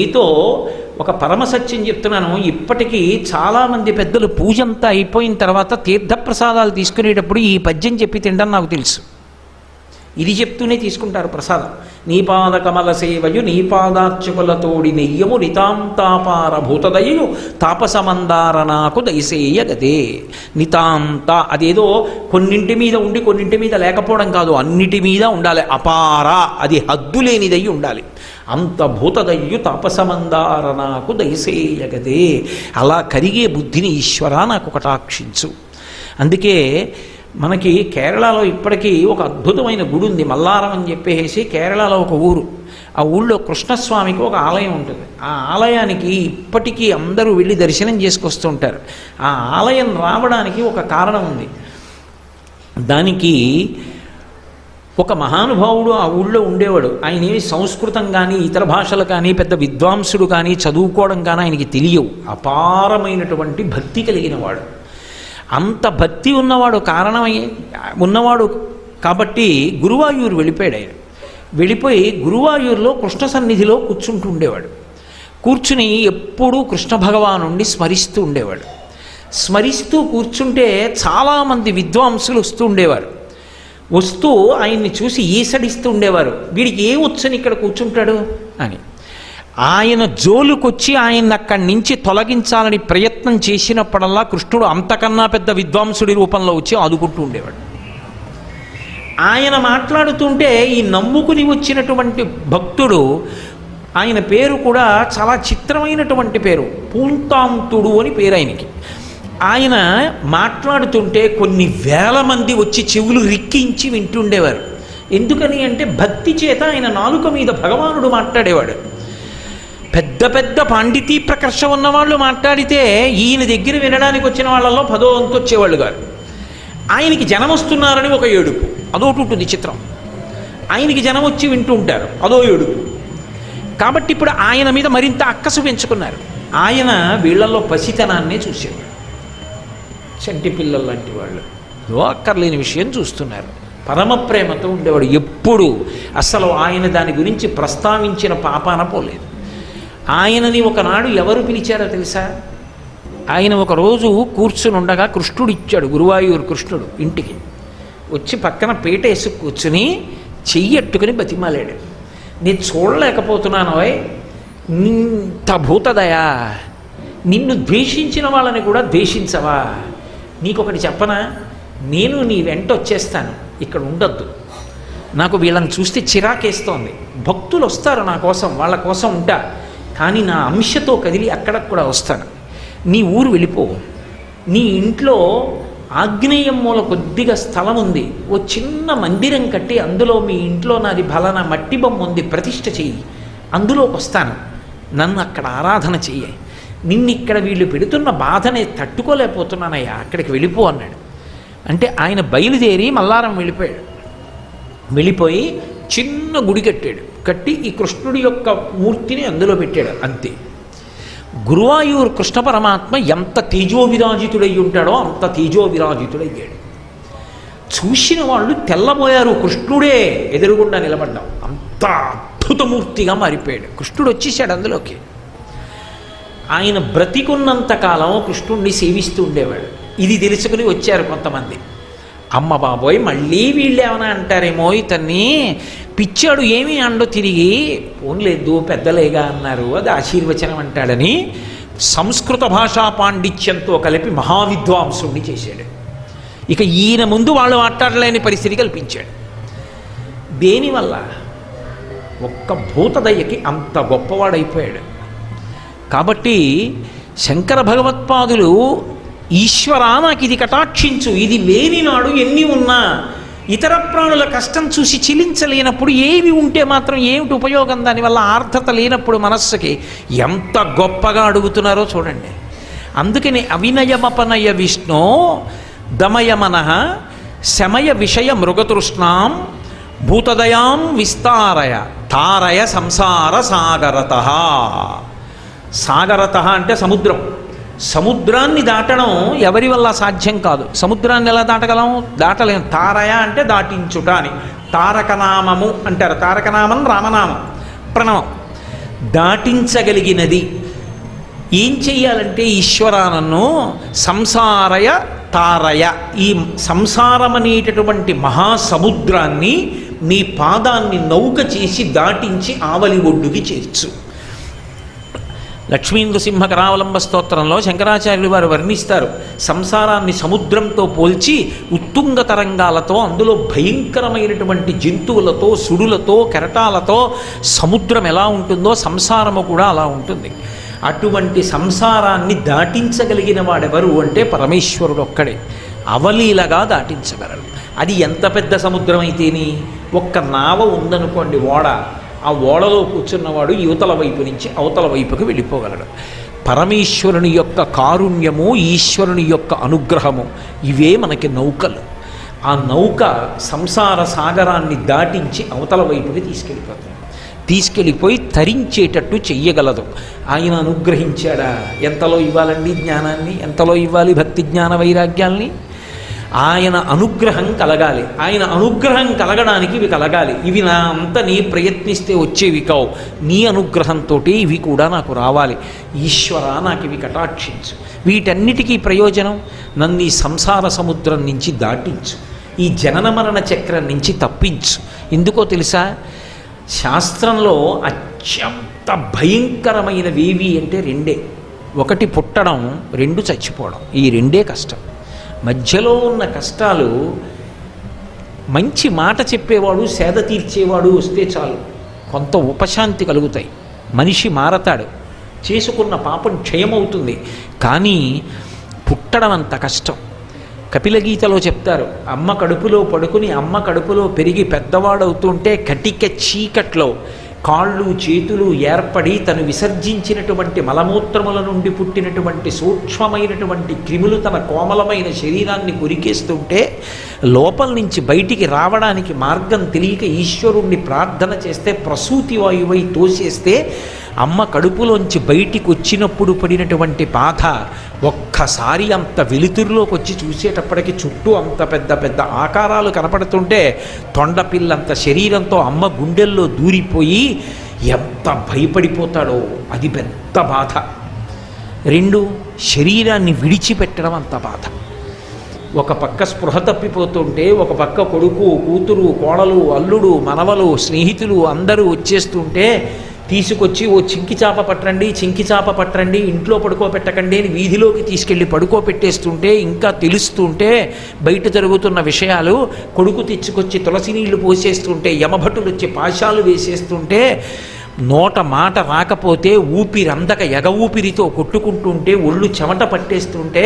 మీతో ఒక పరమసత్యం చెప్తున్నాను. ఇప్పటికీ చాలామంది పెద్దలు పూజ అంతా అయిపోయిన తర్వాత తీర్థప్రసాదాలు తీసుకునేటప్పుడు ఈ పద్యం చెప్పి తినడం నాకు తెలుసు. ఇది చెప్తూనే తీసుకుంటారు ప్రసాదం. నీపాద కమల సేవయు నీపాదార్చకులతోడి నెయ్యము నితాంతాపార భూతదయు తాపసమందార నాకు దయసేయ గదే నితాంత అదేదో కొన్నింటి మీద ఉండి కొన్నింటి మీద లేకపోవడం కాదు అన్నిటి మీద ఉండాలి. అపార అది హద్దు లేనిదై ఉండాలి. అంత భూతదయ్యు తాపసమందార నాకు దయసేయగదే. అలా కరిగే బుద్ధిని ఈశ్వర నాకు కటాక్షించు. అందుకే మనకి కేరళలో ఇప్పటికీ ఒక అద్భుతమైన గుడి ఉంది మల్లారం అని చెప్పేసి కేరళలో ఒక ఊరు. ఆ ఊళ్ళో కృష్ణస్వామికి ఒక ఆలయం ఉంటుంది. ఆ ఆలయానికి ఇప్పటికీ అందరూ వెళ్ళి దర్శనం చేసుకొస్తుంటారు. ఆ ఆలయం రావడానికి ఒక కారణం ఉంది. దానికి ఒక మహానుభావుడు ఆ ఊళ్ళో ఉండేవాడు. ఆయన ఏమి సంస్కృతం కానీ ఇతర భాషలు కానీ పెద్ద విద్వాంసుడు కానీ చదువుకోవడం కానీ ఆయనకి తెలియవు. అపారమైనటువంటి భక్తి కలిగిన వాడు అంత భక్తి ఉన్నవాడు కారణమై ఉన్నవాడు కాబట్టి గురువాయూరు వెళ్ళిపోయాడు ఆయన. వెళ్ళిపోయి గురువాయూరులో కృష్ణ సన్నిధిలో కూర్చుంటూ ఉండేవాడు. కూర్చుని ఎప్పుడూ కృష్ణ భగవానుణ్ణి స్మరిస్తూ ఉండేవాడు. స్మరిస్తూ కూర్చుంటే చాలామంది విద్వాంసులు వస్తూ ఉండేవారు. వస్తూ ఆయన్ని చూసి ఈసడిస్తూ ఉండేవారు. వీడికి ఏ వచ్చని ఇక్కడ కూర్చుంటాడు? అని. ఆయన జోలుకొచ్చి ఆయన అక్కడి నుంచి తొలగించాలని ప్రయత్నం చేసినప్పుడల్లా కృష్ణుడు అంతకన్నా పెద్ద విద్వాంసుడి రూపంలో వచ్చి ఆదుకుంటూ ఉండేవాడు. ఆయన మాట్లాడుతుంటే ఈ నమ్ముకుని వచ్చినటువంటి భక్తుడు ఆయన పేరు కూడా చాలా చిత్రమైనటువంటి పేరు పూంతాంతుడు అని పేరు ఆయనకి. ఆయన మాట్లాడుతుంటే కొన్ని వేల మంది వచ్చి చెవులు రిక్కించి వింటుండేవారు. ఎందుకని అంటే భక్తి చేత ఆయన నాలుక మీద భగవానుడు మాట్లాడేవాడు. పెద్ద పెద్ద పాండితీ ప్రకర్ష ఉన్నవాళ్ళు మాట్లాడితే ఈయన దగ్గర వినడానికి వచ్చిన వాళ్ళలో పదో వంతు వచ్చేవాళ్ళు గారు. ఆయనకి జనం వస్తున్నారని ఒక ఏడుపు. అదొకటి ఉంటుంది చిత్రం. ఆయనకి జనం వచ్చి వింటూ ఉంటారు. అదో ఏడుపు. కాబట్టి ఇప్పుడు ఆయన మీద మరింత అక్కసు పెంచుకున్నారు. ఆయన వీళ్ళల్లో పసితనాన్నే చూసేవాడు చంటి పిల్లలు లాంటి వాళ్ళు. ఏదో అక్కర్లేని విషయం చూస్తున్నారు. పరమ ప్రేమతో ఉండేవాడు ఎప్పుడు అసలు ఆయన దాని గురించి ప్రస్తావించిన పాపాన పోలేదు ఆయనని ఒకనాడు ఎవరు పిలిచారో తెలుసా? ఆయన ఒకరోజు కూర్చుని ఉండగా కృష్ణుడు ఇచ్చాడు గురువాయూరు కృష్ణుడు ఇంటికి. వచ్చి పక్కన పీట వేసి కూర్చుని చెయ్యట్టుకుని బతిమాలాడు. నేను చూడలేకపోతున్నాను ఇంత భూతదయా నిన్ను ద్వేషించిన వాళ్ళని కూడా ద్వేషించవా? నీకొకటి చెప్పనా? నేను నీ వెంట వచ్చేస్తాను. ఇక్కడ ఉండొద్దు. నాకు వీళ్ళని చూస్తే చిరాకేస్తోంది. భక్తులు వస్తారు నా కోసం వాళ్ళ కోసం ఉంటా. కానీ నా అంశతో కదిలి అక్కడ కూడా వస్తాను. నీ ఊరు వెళ్ళిపో. నీ ఇంట్లో ఆగ్నేయం మూల కొద్దిగా స్థలం ఉంది. ఓ చిన్న మందిరం కట్టి అందులో మీ ఇంట్లో నాది బలన మట్టి బొమ్మ ఉంది. ప్రతిష్ఠ చెయ్యి. అందులోకి వస్తాను. నన్ను అక్కడ ఆరాధన చెయ్యి. నిన్ను ఇక్కడ వీళ్ళు పెడుతున్న బాధని తట్టుకోలేకపోతున్నానయ్యా అక్కడికి వెళ్ళిపో అన్నాడు. అంటే ఆయన బయలుదేరి మల్లారం వెళ్ళిపోయాడు. వెళ్ళిపోయి చిన్న గుడి కట్టాడు. కట్టి ఈ కృష్ణుడి యొక్క మూర్తిని అందులో పెట్టాడు అంతే. గురువాయూరు కృష్ణ పరమాత్మ ఎంత తేజోవిరాజితుడై ఉంటాడో అంత తేజోవిరాజితుడయ్యాడు. చూసిన వాళ్ళు తెల్లబోయారు కృష్ణుడే! ఎదురుగుండా నిలబడ్డాం. అంత అద్భుతమూర్తిగా మారిపోయాడు. కృష్ణుడు వచ్చేసాడు అందులోకి. ఆయన బ్రతికున్నంత కాలం కృష్ణుణ్ణి సేవిస్తూ ఉండేవాడు. ఇది తెలుసుకుని వచ్చారు కొంతమంది. అమ్మ బాబోయ్ మళ్ళీ వీళ్ళు ఏమైనా అంటారేమో ఇతన్ని. పిచ్చాడు ఏమీ అండో తిరిగి పోన్లేదు పెద్దలేగా అన్నారు అది ఆశీర్వచనం అంటాడని సంస్కృత భాషా పాండిత్యంతో కలిపి మహావిద్వాంసుణ్ణి చేశాడు. ఇక ఈయన ముందు వాళ్ళు మాట్లాడలేని పరిస్థితి కల్పించాడు. దేనివల్ల? ఒక్క భూతదయ్యకి అంత గొప్పవాడైపోయాడు. కాబట్టి శంకర భగవత్పాదులు ఈశ్వర నాకు ఇది కటాక్షించు ఇది లేనినాడు ఎన్ని ఉన్నా ఇతర ప్రాణుల కష్టం చూసి చిలించలేనప్పుడు ఏవి ఉంటే మాత్రం ఏమిటి ఉపయోగం? దానివల్ల ఆర్థత లేనప్పుడు మనస్సుకి ఎంత గొప్పగా అడుగుతున్నారో చూడండి. అందుకని అవినయమపనయ విష్ణు దమయమన శమయ విషయ మృగతృష్ణాం భూతదయాం విస్తారయ తారయ సంసార సాగరత. సాగరత అంటే సముద్రం. సముద్రాన్ని దాటడం ఎవరి వల్ల సాధ్యం కాదు. సముద్రాన్ని ఎలా దాటగలం? దాటలేం. తారయ అంటే దాటించుట అని. తారకనామము అంటారు. తారకనామం రామనామం. ప్రణవం. దాటించగలిగినది. ఏం చెయ్యాలంటే ఈశ్వరానన్ను సంసారయ తారయ. ఈ సంసారం అనేటటువంటి మహాసముద్రాన్ని నీ పాదాన్ని నౌక చేసి దాటించి ఆవలి ఒడ్డుకి చేర్చు. లక్ష్మీంద్రసింహ కరావలంబ స్తోత్రంలో శంకరాచార్యులు వారు వర్ణిస్తారు. సంసారాన్ని సముద్రంతో పోల్చి ఉత్తుంగ తరంగాలతో అందులో భయంకరమైనటువంటి జంతువులతో సుడులతో కెరటాలతో సముద్రం ఎలా ఉంటుందో సంసారము కూడా అలా ఉంటుంది. అటువంటి సంసారాన్ని దాటించగలిగిన వాడెవరు అంటే పరమేశ్వరుడు ఒక్కడే. అవలీలగా దాటించగలడు. అది ఎంత పెద్ద సముద్రం అయితేని? ఒక్క నావ ఉందనుకోండి ఓడ. ఆ ఓడలో కూర్చున్నవాడు యువతల వైపు నుంచి అవతల వైపుకి వెళ్ళిపోగలడు. పరమేశ్వరుని యొక్క కారుణ్యము ఈశ్వరుని యొక్క అనుగ్రహము ఇవే మనకి నౌకలు. ఆ నౌక సంసార సాగరాన్ని దాటించి అవతల వైపుకి తీసుకెళ్ళిపోతుంది. తీసుకెళ్ళిపోయి తరించేటట్టు చెయ్యగలదు. ఆయన అనుగ్రహించాడా? ఎంతలో ఇవ్వాలండి జ్ఞానాన్ని? ఎంతలో ఇవ్వాలి భక్తి జ్ఞాన వైరాగ్యాల్ని? ఆయన అనుగ్రహం కలగాలి. ఆయన అనుగ్రహం కలగడానికి ఇవి కలగాలి. ఇవి నా అంత నీ ప్రయత్నిస్తే వచ్చేవి కావు. నీ అనుగ్రహంతో ఇవి కూడా నాకు రావాలి. ఈశ్వర నాకు ఇవి కటాక్షించు. వీటన్నిటికీ ప్రయోజనం? నన్ను ఈ సంసార సముద్రం నుంచి దాటించు. ఈ జనన మరణ చక్రం నుంచి తప్పించు. ఎందుకో తెలుసా? శాస్త్రంలో అత్యంత భయంకరమైనవేవి అంటే రెండే. ఒకటి పుట్టడం రెండు చచ్చిపోవడం. ఈ రెండే కష్టం. మధ్యలో ఉన్న కష్టాలు మంచి మాట చెప్పేవాడు సేద తీర్చేవాడు వస్తే చాలు. కొంత ఉపశాంతి కలుగుతాయి. మనిషి మారతాడు. చేసుకున్న పాపం క్షయమవుతుంది. కానీ పుట్టడం అంత కష్టం కపిలగీతలో చెప్తారు అమ్మ కడుపులో పడుకుని అమ్మ కడుపులో పెరిగి పెద్దవాడవుతుంటే కటిక చీకట్లో కాళ్ళు చేతులు ఏర్పడి తను విసర్జించినటువంటి మలమూత్రముల నుండి పుట్టినటువంటి సూక్ష్మమైనటువంటి క్రిములు తన కోమలమైన శరీరాన్ని కొరికేస్తుంటే లోపల నుంచి బయటికి రావడానికి మార్గం తెలియక ఈశ్వరుణ్ణి ప్రార్థన చేస్తే ప్రసూతి వాయువై తోసేస్తే అమ్మ కడుపులోంచి బయటికి వచ్చినప్పుడు పడినటువంటి బాధ ఒక్కసారి అంత వెలుతురులోకి వచ్చి చూసేటప్పటికి చుట్టూ అంత పెద్ద పెద్ద ఆకారాలు కనపడుతుంటే తొండపిల్లంత శరీరంతో అమ్మ గుండెల్లో దూరిపోయి ఎంత భయపడిపోతాడో అది పెద్ద బాధ. రెండు శరీరాన్ని విడిచిపెట్టడం అంత బాధ. ఒక పక్క స్పృహ తప్పిపోతుంటే ఒక పక్క కొడుకు కూతురు కోడలు అల్లుడు మనవలు స్నేహితులు అందరూ వచ్చేస్తుంటే తీసుకొచ్చి ఓ చింకి చాప పట్టండి చింకి చాప పట్టండి ఇంట్లో పడుకోబెట్టకండి అని వీధిలోకి తీసుకెళ్ళి పడుకోబెట్టేస్తుంటే ఇంకా తెలుస్తుంటే బయట జరుగుతున్న విషయాలు కొడుకు తెచ్చుకొచ్చి తులసి నీళ్ళు పోసేస్తుంటే యమభటులు వచ్చి పాశాలు వేసేస్తుంటే నోట మాట రాకపోతే ఊపిరందక ఎగ ఊపిరితో కొట్టుకుంటుంటే ఒళ్ళు చెమట పట్టేస్తుంటే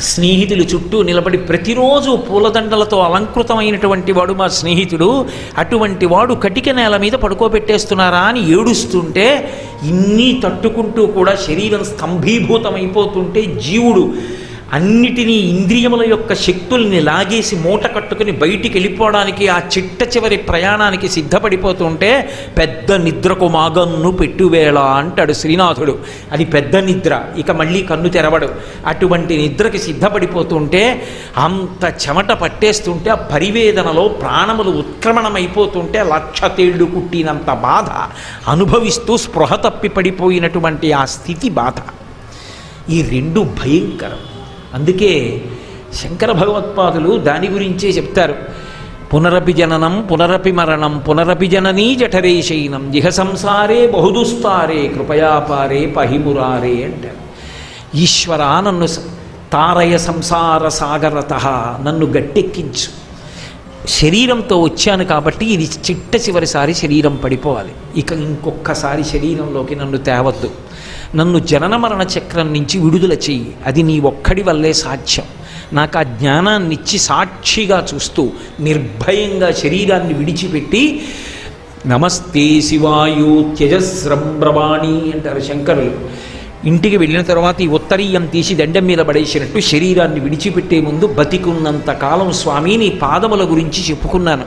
స్నేహితులు చుట్టూ నిలబడి ప్రతిరోజు పూలదండలతో అలంకృతమైనటువంటి వాడు మా స్నేహితుడు. అటువంటి వాడు కటిక నేల మీద పడుకోబెట్టేస్తున్నారా అని ఏడుస్తుంటే ఇన్ని తట్టుకుంటూ కూడా శరీరం స్తంభీభూతమైపోతుంటే జీవుడు అన్నిటినీ ఇంద్రియముల యొక్క శక్తుల్ని లాగేసి మూట కట్టుకుని బయటికి వెళ్ళిపోవడానికి ఆ చిట్ట చివరి ప్రయాణానికి సిద్ధపడిపోతుంటే పెద్ద నిద్రకు మాగన్ను పెట్టువేళ అంటాడు శ్రీనాథుడు. అది పెద్ద నిద్ర ఇక మళ్ళీ కన్ను తెరవడు. అటువంటి నిద్రకి సిద్ధపడిపోతుంటే అంత చెమట పట్టేస్తుంటే ఆ పరివేదనలో ప్రాణములు ఉత్క్రమణమైపోతుంటే లక్ష తేళ్ళు కుట్టినంత బాధ అనుభవిస్తూ స్పృహ తప్పి పడిపోయినటువంటి ఆ స్థితి బాధ. ఈ రెండు భయంకరం. అందుకే శంకర భగవత్పాదులు దాని గురించే చెప్తారు. పునరపి జననం పునరపి మరణం పునరపి జననీ జఠరేశైనం ఇహ సంసారే బహుదుస్తారే కృపయాపారే పహిమురారే అంటారు. ఈశ్వర నన్ను తారయ సంసార సాగరత నన్ను గట్టెక్కించు. శరీరంతో వచ్చాను కాబట్టి ఇది చిట్ట చివరిసారి శరీరం పడిపోవాలి. ఇక ఇంకొక్కసారి శరీరంలోకి నన్ను తేవద్దు. నన్ను జనన మరణ చక్రం నుంచి విడుదల చెయ్యి. అది నీ ఒక్కడి వల్లే సాధ్యం. నాకు ఆ జ్ఞానాన్నిచ్చి సాక్షిగా చూస్తూ నిర్భయంగా శరీరాన్ని విడిచిపెట్టి నమస్తే శివాయు త్యజస్రంబ్రవాణి అంటారు శంకరులు. ఇంటికి వెళ్ళిన తర్వాత ఈ ఉత్తరీయం తీసి దండం మీద పడేసినట్టు శరీరాన్ని విడిచిపెట్టే ముందు బతికున్నంత కాలం స్వామి నీ పాదముల గురించి చెప్పుకున్నాను.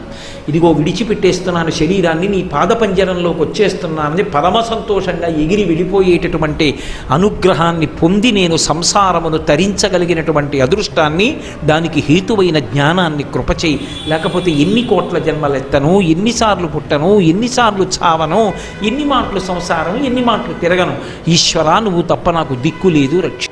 ఇదిగో విడిచిపెట్టేస్తున్నాను శరీరాన్ని నీ పాదపంజరంలోకి వచ్చేస్తున్నానని పరమ సంతోషంగా ఎగిరి వెళ్ళిపోయేటటువంటి అనుగ్రహాన్ని పొంది నేను సంసారమును తరించగలిగినటువంటి అదృష్టాన్ని దానికి హేతువైన జ్ఞానాన్ని కృపచేయి. లేకపోతే ఎన్ని కోట్ల జన్మలెత్తను ఎన్నిసార్లు పుట్టను ఎన్నిసార్లు చావను ఎన్ని మాటలు సంసారం ఎన్ని మాటలు తిరగను. ఈశ్వరా నువ్వు తప్ప నాకు దిక్కు లేదు రక్ష.